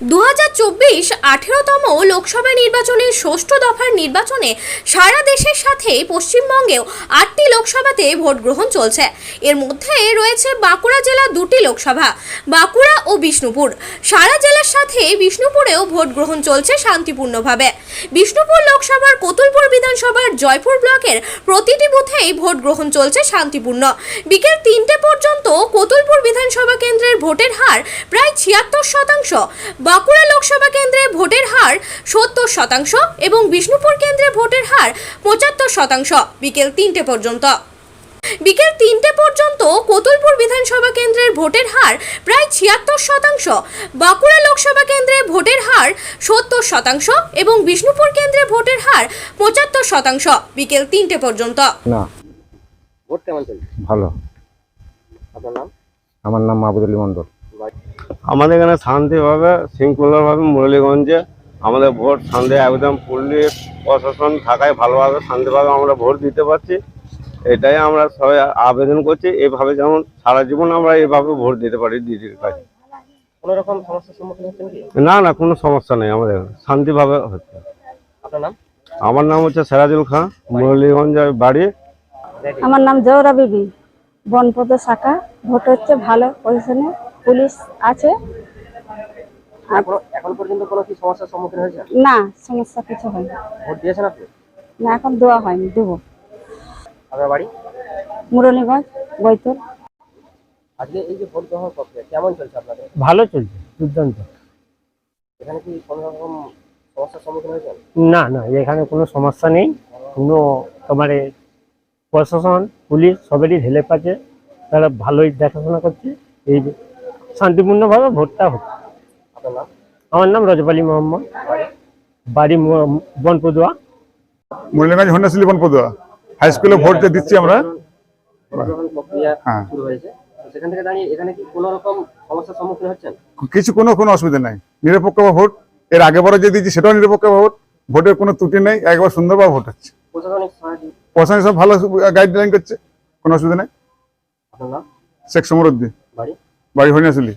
দু হাজার চব্বিশ আঠেরোতম লোকসভা নির্বাচনের ষষ্ঠ দফার নির্বাচনে সারা দেশের সাথে পশ্চিমবঙ্গেও আটটি লোকসভাতে ভোট গ্রহণ চলছে। এর মধ্যে রয়েছে বাঁকুড়া জেলা দুটি লোকসভা, বাঁকুড়া ও বিষ্ণুপুর। সারা জেলার সাথে বিষ্ণুপুরেও ভোট গ্রহণ চলছে শান্তিপূর্ণভাবে। বিষ্ণুপুর লোকসভার কতুলপুর বিধানসভার জয়পুর ব্লকের প্রতিটি বুথেই ভোট গ্রহণ চলছে শান্তিপূর্ণ। বিকেল তিনটে পর্যন্ত কতুলপুর বিধানসভা কেন্দ্রের ভোটের হার প্রায় ছিয়াত্তর শতাংশ। বাঁকুড়া লোকসভা কেন্দ্রে ভোটের হার সত্তর শতাংশ এবং বিষ্ণুপুর কেন্দ্রে ভোটের হার পঁচাত্তর শতাংশ বিকেল তিনটে পর্যন্ত। বিকেল তিনটে পর্যন্ত কতুলপুর বিধানসভা কেন্দ্রের ভোটের হার প্রায় ছিয়াত্তর শতাংশ বাঁকুড়া লোকসভা কেন্দ্রে ভোটের হার সত্তর শতাংশ এবং বিষ্ণুপুর কেন্দ্রে ভোটের হার পঁচাত্তর শতাংশ বিকেল তিনটে পর্যন্ত। না। ভোট কেমন চলছে? ভালো। আপনার নাম? আমার নাম মাহবুদ আলী মন্ডল আমাদের এখানে শান্তিভাবে শৃঙ্খলাভাবে মুরলীগঞ্জে আমাদের ভোট শান্তি একদম পুলিশ প্রশাসন থাকায় ভালোভাবে শান্তিভাবে আমরা ভোট দিতে পারছি। এটাই আমরা সবাই আবেদন করছি এভাবে যেমন সারা জীবন আমরা এভাবে ভোট দিতে পারি দিদির কাছে। না না কোনো সমস্যা নেই আমাদের এখানে। শান্তিভাবে হচ্ছে। আমার নাম হচ্ছে সেরাজুল খান মুরলীগঞ্জের বাড়ি। আমার নাম জৌরা বিবি বনপদ শাখা ভোট হচ্ছে ভালো পজিশনে। পুলিশ আছে। এখনও এখন পর্যন্ত কোনো কি সমস্যার সম্মুখীন হয়েছেন না সমস্যা কিছু হয়নি। ভোট দিয়েছেন আপনি? না এখন দেওয়া হয়নি দেবো। আপনার বাড়ি? মুরলীগঞ্জ বৈতুল। আজকে এই যে ভোট গ্রহণ প্রক্রিয়া কেমন চলছে আপনাদের? ভালো চলছে দুর্দান্ত। এখানে কি কোনো রকম সমস্যার সম্মুখীন হয়েছেন? না না এখানে কোনো সমস্যা নেই। কোনো তোমার প্রশাসন পুলিশ সবেরই হেল্প আছে। তারা ভালোই দেখাশোনা করছে। এই যে শান্তিপূর্ণভাবে ভোটটা নাম আমার নাম রজপালি মোহাম্মদ। বাড়ি বনপদুয়া। মুরলীগঞ্জ হন্যাশিলি বনপদুয়া। হাই স্কুলে ভোট যে দিচ্ছি আমরা। হ্যাঁ। শুরু হয়েছে। তো সেখান থেকে দাঁড়িয়ে এখানে কি কোনো রকম সমস্যার সম্মুখীন হচ্ছেন? কিছু কোনো কোনো অসুবিধা নাই। নিরপেক্ষ ভোট। এর আগে বড় যে দিচ্ছি সেটাও নিরপেক্ষ ভোট। ভোটের কোনো ত্রুটি নেই। একবার সুন্দরভাবে ভোট হচ্ছে। প্রশাসনিক সব ভালো গাইডলাইন করছে। কোনো অসুবিধা নেই। শেখ সমরুদ্দিন বাড়ি বাড়ি হরিণাশুলি